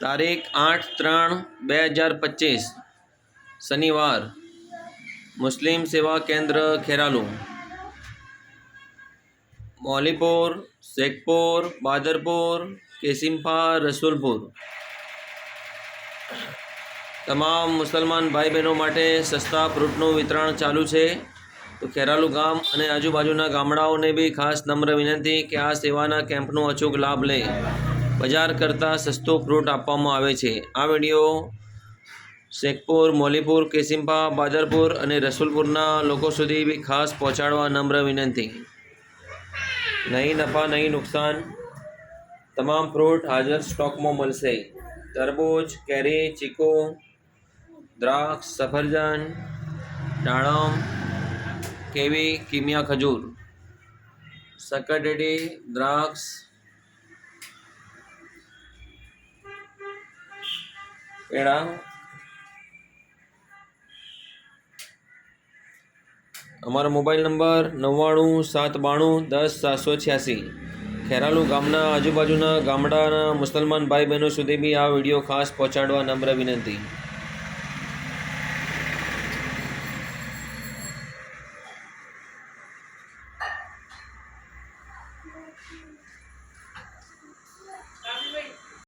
તારીખ આઠ ત્રણ બે હજાર પચીસ, શનિવાર, મુસ્લિમ સેવા કેન્દ્ર ખેરાલુ. મોલીપુર, શેખપુર, બાદરપુર કેસિમ્ફા રસુલપુર. તમામ મુસલમાન ભાઈ બહેનો માટે સસ્તા ફ્રૂટનું વિતરણ ચાલુ છે. તો ખેરાલુ ગામ અને આજુબાજુના ગામડાઓને બી ખાસ નમ્ર વિનંતી કે આ સેવાના કેમ્પનો અચૂક લાભ લે. બજાર કરતાં સસ્તો ફ્રૂટ આપવામાં આવે છે. આ વીડિયો શેખપુર, મોલીપુર કેસિમ્પા બાદરપુર અને રસુલપુરના લોકો સુધી બી ખાસ પહોંચાડવા નમ્ર વિનંતી. નહીં નફા, નહીં નુકસાન. તમામ ફ્રૂટ હાજર સ્ટોકમાં મળશે. તરબૂચ, કેરી, ચીકુ, દ્રાક્ષ, સફરજન, દાડમ, કેવી, કિમિયા ખજૂર. સકરટેટી દ્રાક્ષ પેડા અમારો મોબાઈલ નંબર નવ્વાણું, સાત બાણું, દસ, સાતસો છ્યાસી. ખેરાલુ ગામના આજુબાજુના ગામડાના મુસલમાન ભાઈ બહેનો સુધી બી આ વીડિયો ખાસ પહોંચાડવા નમ્ર વિનંતી.